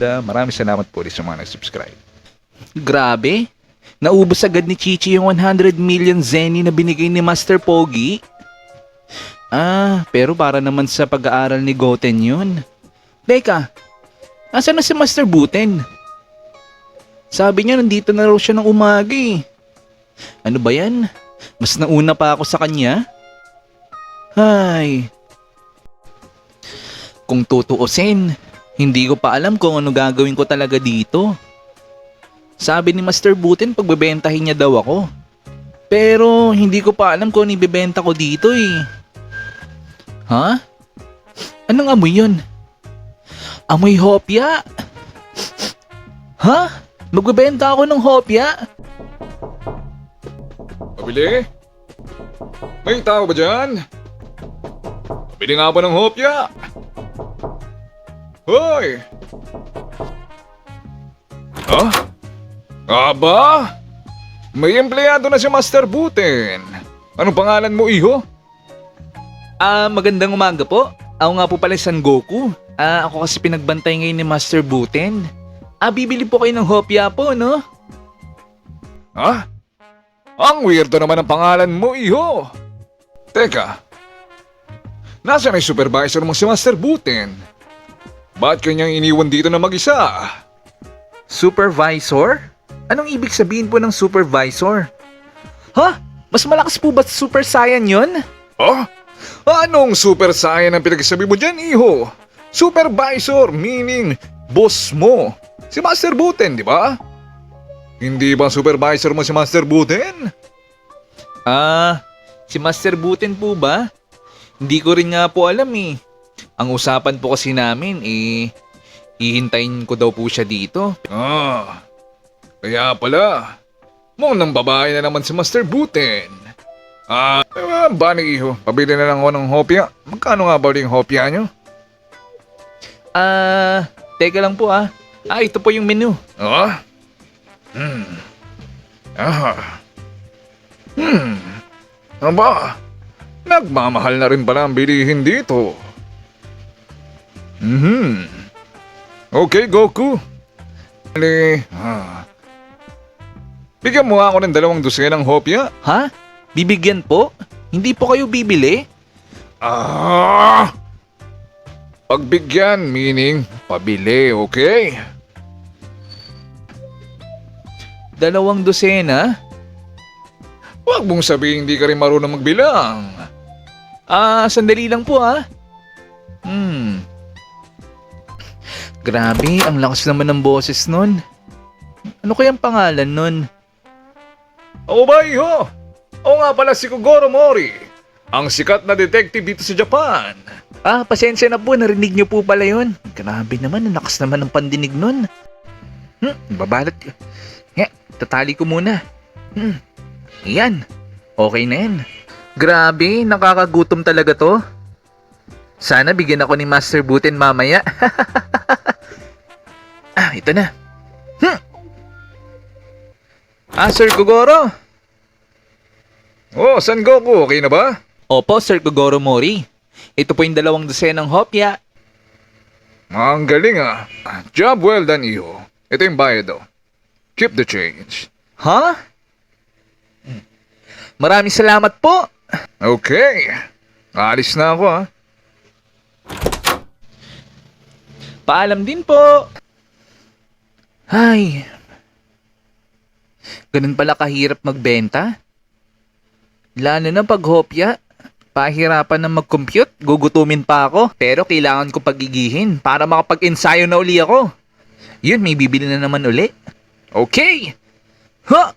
Da, maraming salamat po ulit sa mga nag-subscribe. Grabe. Naubos agad ni Chichi yung 100 million zenny na binigay ni Master Pogi. Ah, pero para naman sa pag-aaral ni Goten yun. Teka, asan na si Master Buten? Sabi niya nandito na raw siya ng umaga eh. Ano ba yan? Mas nauna pa ako sa kanya? Ay. Kung tutuusin, hindi ko pa alam kung ano gagawin ko talaga dito. Sabi ni Master Buten pagbebentahin niya daw ako. Pero hindi ko pa alam kung ano ibebenta ko dito eh. Ha? Anong amoy yun? Amoy hopya? Ha? Magbebenta ako ng hopya? Pabili? May tao ba dyan? Bili nga ba ng hopya? Hoy! Ha? Aba? May empleyado na si Master Buten. Anong pangalan mo, iho? Ah, magandang umaga po. Ako nga po pala si San Goku. Ah, ako kasi pinagbantay ngayon ni Master Buten. Ah, bibili po kayo ng hopya po, no? Ha? Ang weirdo naman ang pangalan mo, iho. Teka. Nasaan ang supervisor mo si Master Buten? Ba't kanyang iniwan dito na mag-isa? Supervisor? Anong ibig sabihin po ng supervisor? Ha? Mas malakas po ba Super Saiyan yon? Oh? Anong super saiyan ang pinagsasabi mo dyan, iho? Supervisor, meaning boss mo. Si Master Buten, di ba? Hindi ba supervisor mo si Master Buten? Ah, si Master Buten po ba? Hindi ko rin nga po alam eh. Ang usapan po kasi namin eh, ihintayin ko daw po siya dito. Ah, kaya pala. Munang babae na naman si Master Buten. Ah, uh, bani iho, pabili na lang ako ng hopya. Magkano nga ba yung hopya nyo? Ah, teka lang po ah. Ah, ito po yung menu. Ah? Hmm. Ah. Hmm. Aba, nagmamahal na rin pala ang bilihin dito. Mhm. Okay, Goku. Ali, ah. Bigyan mo ako ng dalawang dosenang hopya. Ha? Bibigyan po? Hindi po kayo bibili? Ah! Pagbigyan, meaning pabili, okay? Dalawang dosena? Huwag mong sabihin hindi ka rin marunong magbilang. Ah, sandali lang po ah. Hmm. Grabe, ang lakas naman ng boses nun. Ano kayang pangalan nun? Oo ba, iho? Oo nga pala si Kogoro Mori. Ang sikat na detective dito sa Japan. Ah, pasensya na po, narinig niyo po pala yun. Grabe naman, ang lakas naman ng pandinig nun. Hmm, babalat. Nga, tatali ko muna. Hmm, yan. Okay na yan. Grabe, nakakagutom talaga to. Sana bigyan ako ni Master Buten mamaya. ah, ito na. Hmm. Ah, Sir Kogoro. Oh, San Goku, okay na ba? Opo, Sir Kogoro Mori. Ito po yung dalawang dosenang hopya. Ang galing ah. Job well done, iho. Ito yung bayad oh. Keep the change. Ha? Maraming salamat po. Okay. Alis na ako ah. Paalam din po. Ay. Ganun pala kahirap magbenta? Lalo na pag hopya. Pahirapan na mag-compute, gugutumin pa ako. Pero kailangan ko pagigihin para makapag-ensayo na uli ako. Yun, may bibili na naman uli. Okay! Ha!